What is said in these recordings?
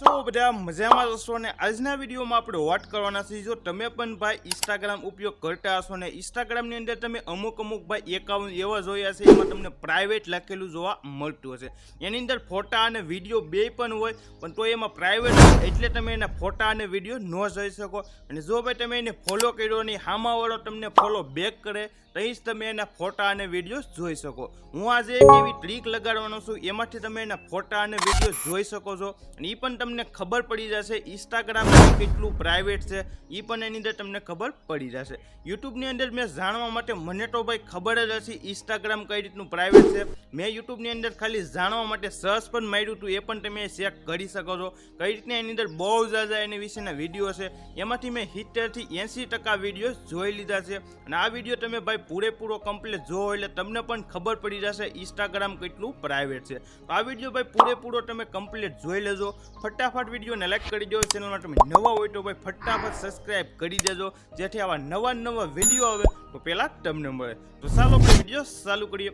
છો બધા? મજામાં હશો ને? આજના વિડીયોમાં આપણે વાત કરવાના છીએ. જો તમે પણ ભાઈ ઇન્સ્ટાગ્રામ ઉપયોગ કરતા હશો ને ઇન્સ્ટાગ્રામની અંદર તમે અમુક અમુક ભાઈ એકાઉન્ટ એવા જોયા છે, એમાં તમને પ્રાઇવેટ લખેલું જોવા મળતું હશે. એની અંદર ફોટા અને વીડિયો બે પણ હોય, પણ તો એમાં પ્રાઇવેટ એટલે તમે એના ફોટા અને વીડિયો ન જોઈ શકો. અને જો ભાઈ તમે એને ફોલો કર્યો નહીં હામાવાળો તમને ફોલો બેક કરે તહીં જ તમે એના ફોટા અને વીડિયો જોઈ શકો. હું આજે એક એવી ટ્રીક લગાડવાનો છું, એમાંથી તમે એના ફોટા અને વીડિયો જોઈ શકો છો. અને એ પણ તમને ખબર પડી જશે ઇન્સ્ટાગ્રામ કેટલું પ્રાઇવેટ છે એ પણ એની અંદર તમને ખબર પડી જશે. યુટ્યુબની અંદર મેં જાણવા માટે, મને તો ભાઈ ખબર જ હશે ઇન્સ્ટાગ્રામ કઈ રીતનું પ્રાઇવેટ છે. મેં યુટ્યુબની અંદર ખાલી જાણવા માટે સર્ચ પણ માર્યું હતું, એ પણ તમે ચેક કરી શકો છો. કઈ રીતના એની અંદર બહુ ઝાઝા એની વિશેના વીડિયો છે. એમાંથી મેં સિત્તેરથી એંસી ટકા વીડિયો જોઈ લીધા છે. અને આ વીડિયો તમે ભાઈ પૂરેપૂરો કમ્પ્લીટ જોવો એટલે તમને પણ ખબર પડી જશે ઇન્સ્ટાગ્રામ કેટલું પ્રાઇવેટ છે. તો આ વીડિયો ભાઈ પૂરેપૂરો તમે કમ્પ્લીટ જોઈ લેજો. ફટાફટ વિડીયોને લાઈક કરી દો. ચેનલમાં તમે નવા હોય તો ભાઈ ફટાફટ સબસ્ક્રાઇબ કરી દેજો. જેથી આવા નવા નવા વીડિયો આવે. તો પહેલાં તમને મળે. તો ચાલો આપણે વીડિયો ચાલુ કરીએ.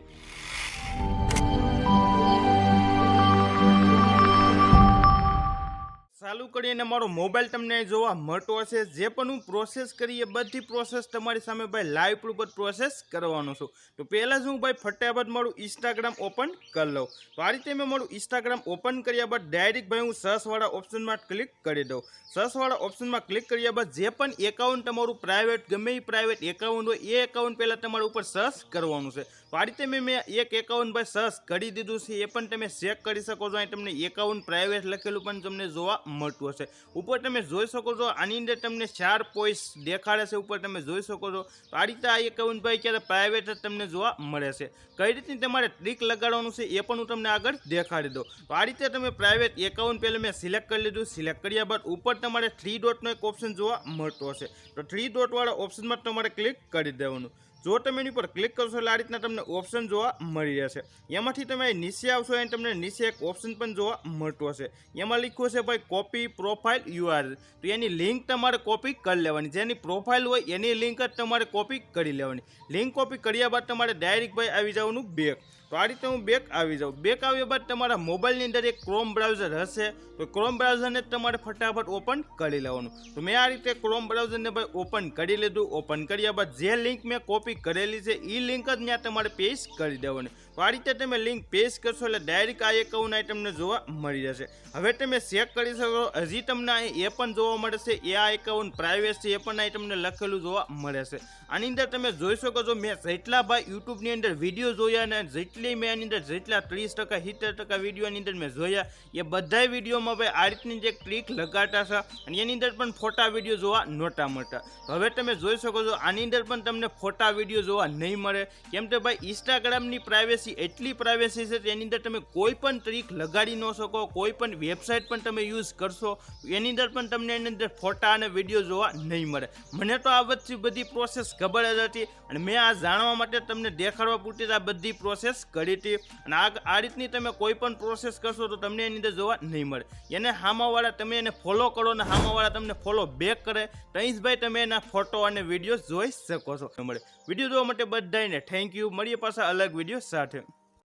ચાલુ કરીને મારો મોબાઈલ તમને જોવા મળતો હશે. જે પણ હું પ્રોસેસ કરી એ બધી પ્રોસેસ તમારી સામે ભાઈ લાઈવ પ્રૂફ પર પ્રોસેસ કરવાનો છું. તો પહેલાં જ હું ભાઈ ફટાફટ મારું ઇન્સ્ટાગ્રામ ઓપન કરી લઉં. તો આ રીતે મેં મારું ઇન્સ્ટાગ્રામ ઓપન કર્યા બાદ ડાયરેક્ટ ભાઈ હું સર્ચવાળા ઓપ્શનમાં ક્લિક કરી દઉં. સર્ચવાળા ઓપ્શનમાં ક્લિક કર્યા બાદ જે પણ એકાઉન્ટ તમારું પ્રાઇવેટ ગમે એ પ્રાઇવેટ એકાઉન્ટ હોય, એ એકાઉન્ટ પહેલાં તમારા ઉપર સર્ચ કરવાનું છે. તો આ રીતે મેં મેં એક એકાઉન્ટ ભાઈ સર્ચ કરી દીધું છે. એ પણ તમે ચેક કરી શકો છો. અહીં તમને એકાઉન્ટ પ્રાઇવેટ લખેલું પણ તમને જોવા મળતું હશે. ઉપર તમે જોઈ શકો છો, આની અંદર તમને ચાર પોઈન્ટ દેખાડે છે. ઉપર તમે જોઈ શકો છો તો આ રીતે આ એકાઉન્ટ ભાઈ ક્યારે પ્રાઇવેટ જ તમને જોવા મળે છે. કઈ રીતની તમારે ટ્રીક લગાડવાનું છે એ પણ હું તમને આગળ દેખાડી દઉં. તો આ રીતે તમે પ્રાઇવેટ એકાઉન્ટ પહેલાં મેં સિલેક્ટ કરી લીધું સિલેક્ટ કર્યા બાદ ઉપર તમારે થ્રી ડોટનો એક ઓપ્શન જોવા મળતો હશે. તો થ્રી ડોટવાળા ઓપ્શનમાં તમારે ક્લિક કરી દેવાનું. જો તમે એની પર ક્લિક કરશો એટલે આ રીતના તમને ઓપ્શન જોવા મળી જશે એમાંથી તમે નીચે આવશો અને તમને નીચે એક ઓપ્શન પણ જોવા મળતું હશે. એમાં લખ્યું છે ભાઈ કોપી પ્રોફાઇલ યુઆર તો એની લિંક તમારે કોપી કરી લેવાની. જેની પ્રોફાઇલ હોય એની લિંક જ તમારે કોપી કરી લેવાની. લિંક કોપી કર્યા બાદ તમારે ડાયરેક્ટ ભાઈ આવી જવાનું બેક તો આ રીતે હું બેક આવી જાઉં. બેક આવ્યા બાદ તમારા મોબાઈલની અંદર એક ક્રોમ બ્રાઉઝર હશે. તો ક્રોમ બ્રાઉઝરને તમારે ફટાફટ ઓપન કરી લેવાનું. તો મેં આ રીતે ક્રોમ બ્રાઉઝરને ભાઈ ઓપન કરી લીધું. ઓપન કર્યા બાદ જે લિંક મેં કોપી કરેલી છે એ લિંક જ ત્યાં તમારે પેસ્ટ કરી દેવાની. આ રીતે તમે લિંક પેસ્ટ કરશો એટલે ડાયરેક્ટ આ એકાઉન્ટ આઈટમને જોવા મળી જશે. હવે તમે ચેક કરી શકો, હજી તમને એ પણ જોવા મળે છે, એ આ એકાઉન્ટ પ્રાઇવેસી એ પણ અહીં લખેલું જોવા મળે છે. આની અંદર તમે જોઈ શકો છો, મેં જેટલા ભાઈ યુટ્યુબની અંદર વીડિયો જોયા ને જેટલી મેં આની અંદર જેટલા ત્રીસ ટકા, સિત્તેર ટકા વિડીયોની અંદર મેં જોયા, એ બધાય વિડીયોમાં ભાઈ આ રીતની જે ટ્રીક લગાડતા છે અને એની અંદર પણ ફોટા વીડિયો જોવા નહોતા મળતા. હવે તમે જોઈ શકો છો, આની અંદર પણ તમને ફોટા વીડિયો જોવા નહીં મળે. કેમ કે ભાઈ ઇન્સ્ટાગ્રામની પ્રાઇવેસી એટલી પ્રાઇવેસી છે, તેની અંદર તમે કોઈ પણ ટ્રીક લગાડી ન શકો, કોઈ પણ વેબસાઇટ પણ તમે યુઝ કરશો, એની અંદર પણ તમને એની અંદર ફોટા અને વીડિયો જોવા નહીં મળે. મને તો આ બધી બધી પ્રોસેસ ખબર જ હતી અને મેં આ જાણવા માટે તમને દેખાડવા પૂરતી આ બધી પ્રોસેસ કરી હતી. અને આ આ રીતની તમે કોઈ પણ પ્રોસેસ કરશો તો તમને એની અંદર જોવા નહીં મળે. એને હામાવાળા તમે એને ફોલો કરો ને હામાવાળા તમને ફોલો બેક કરે તો જ ભાઈ તમે એના ફોટો અને વીડિયો જોઈ શકો છો. મળે વીડિયો જોવા માટે બધાને થેન્ક યુ મળીએ પાછા અલગ વીડિયો સાથે.